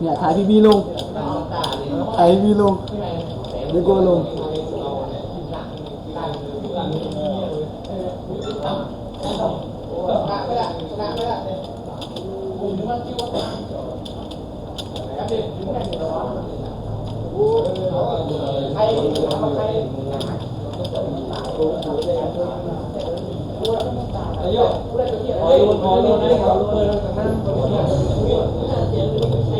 เนี่ยถ่ายพี่บีลงถ่ายพี่บีลงเดี๋ยวกูลงเ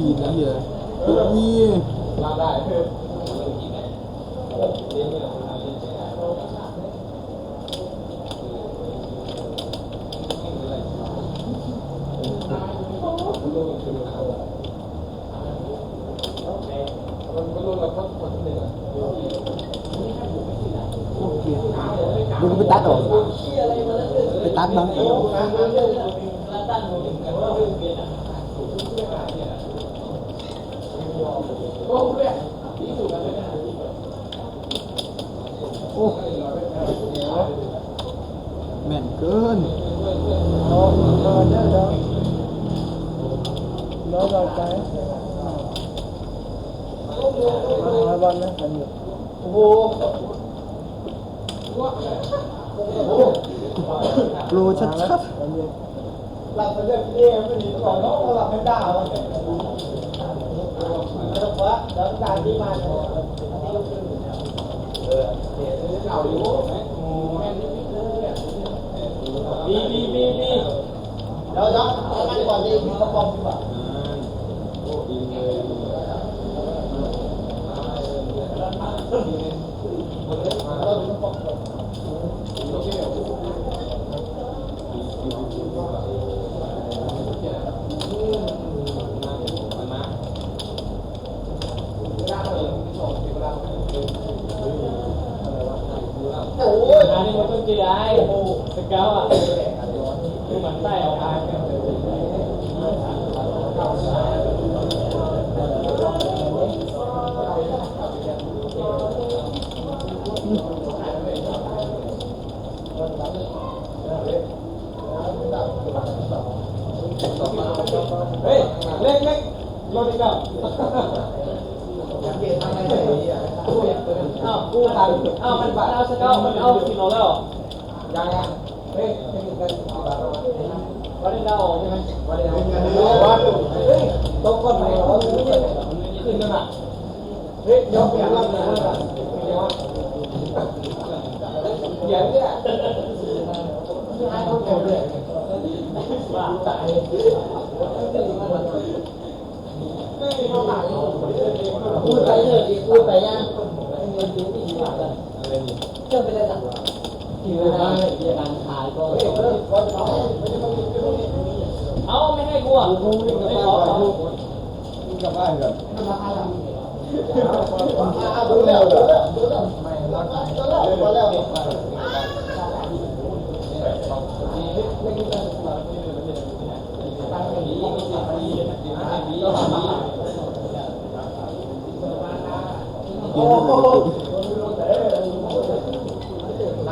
ขีดนะเฮียพี่บีโอเคเดี๋ยวกูไปตัดออกไปตัดบ้าง โอ้แม่นเกินรอรอเดี๋ยวเดี๋ยวรอเราไปมาหาวันนะกันอยู่โอ้โหโปรชัดกันอยู่หลับไปเรื่อยเรื่ไม่หนีก่อนเนาะหลับไม่ได้ วว่าแล้วการที่มาเนี่ยเก่าอยู่บีบีบีบีเดี๋ยวเดี๋ยวเอามันก่อนดีมีกระป๋องดีกว่า คือมันใต้ออกมา เฮ้ย เล็กเล็กรถอีกแล้วอ้าวกูตันอ้าวมันเอาสเกลมันเอาสิโนแล้ว ยังยังเฮ้ยไม่มีกัน วันนี้เราออกใช่ไหม วันนี้วันเฮ้ยต้องก้อนไหนวะ ขึ้นแล้วนะเฮ้ยยกเปยนร่างเลยนะเดี๋ยวเนี่ยให้เขาเก็บเลยว่าตายพูดไปเถอะพูดไปยังเจ้าไปได้หรอที่ว่าเรื่องการขายก็ เอาไม่ให้กูอะไม่ขอขอกลับบ้านก่อนดูแล้วดูแล้วดูแล้วไม่รักดูแล้วดูแล้วโอ้โห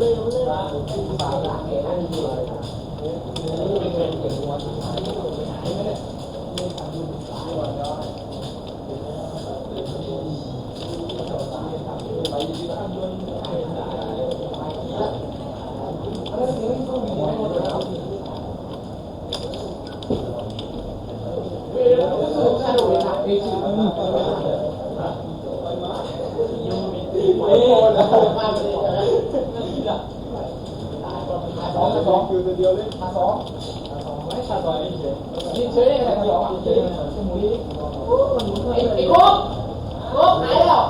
Thank you. Nhìn chế này là nhỏ, nhìn chế này là không muốn đi. Anh Quốc! Quốc, hãy đâu?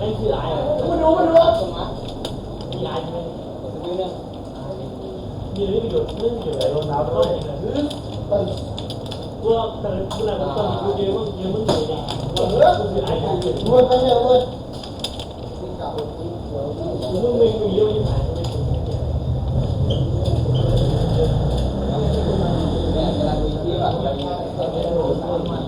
Anh chị lại rồi. Đúng rồi, đúng rồi, đúng rồi. Chị lại cho anh. Nguyên nè. Nhìn lấy cái đường, lấy cái đường luôn nào đó. Tần. Vừa, tần, vừa là một tần, vừa kia, vừa kia, vừa kia. Vừa nữa, vừa kia, ai cũng kia. Vừa, tần, vừa. Mình mình yêu như thế. one.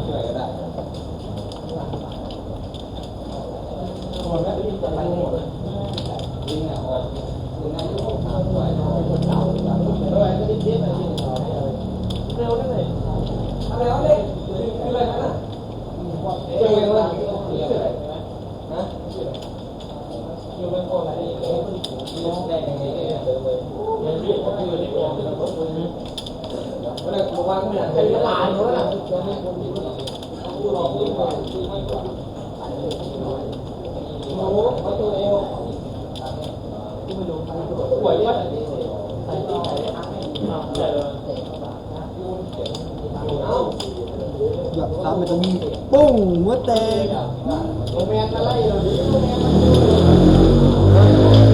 หยับตามไปตรงนี้ปุ้งหัวแตกโรงแรมอะไรเราดิโรงแรมมัน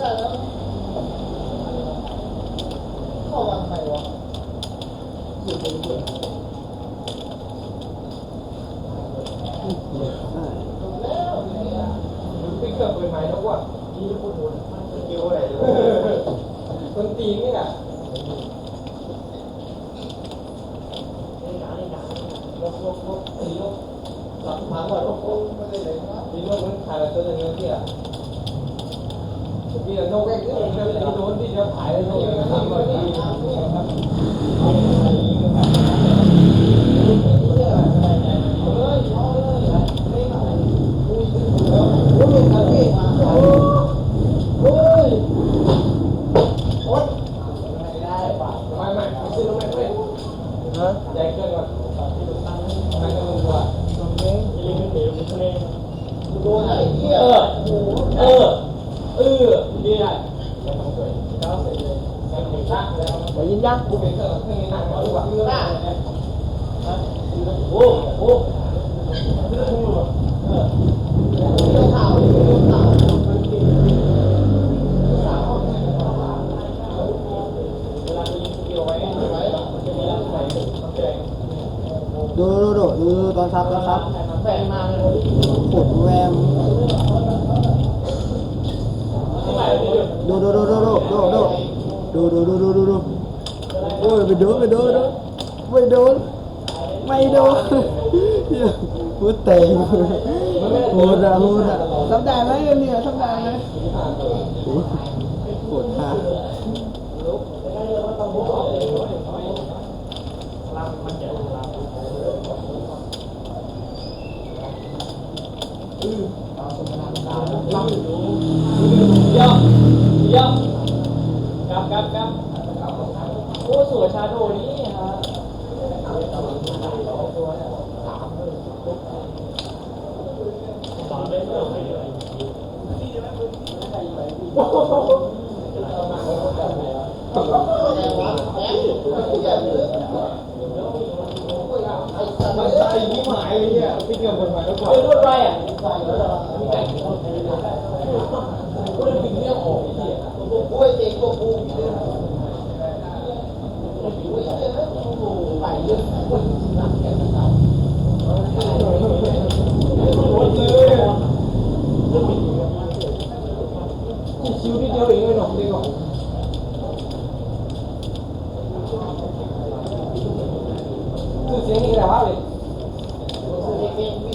ถามว่าต้อกไม่ได้เลยครับมีโน้ตมันขาดตัวเงินเนี่ยมีแต่โน้ตเองที่โน้ตที่จะขายโน้ตเองครั ไยินยังดูดูดูดูตอนซับตอนซับปวดแรมดูดูดูดูดูดู ดูดูดูดูดูดูโอ้ยไปโดนไปโดนไม่โดนไม่โดนพูดเต็มโหดอะโหดอะทำปดาห์ไหมเนี่ยทำปดาห์ไหม เป็นรถไรอะคุณเป็นสิ่งเรื่องของที่ โอ้ยเด็กตัวกูเนี่ยไปเรื่อง ชิวนิดเดียวเองไม่หนอกเดียว คือเสียงนี่แหละวะเลย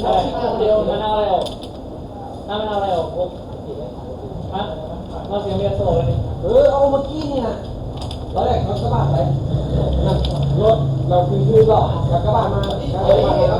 อะไรเดียวมันเอาอะไรออกน้ำมันเอาอะไรออกปุ๊บฮะ เราเสียงเรียนโซ่เลยเออเอาเมื่อกี้นี่นะตอนแรกรถกระบะไปรถเราคือคือหลอกกับกระบะมาเอาเลยเอา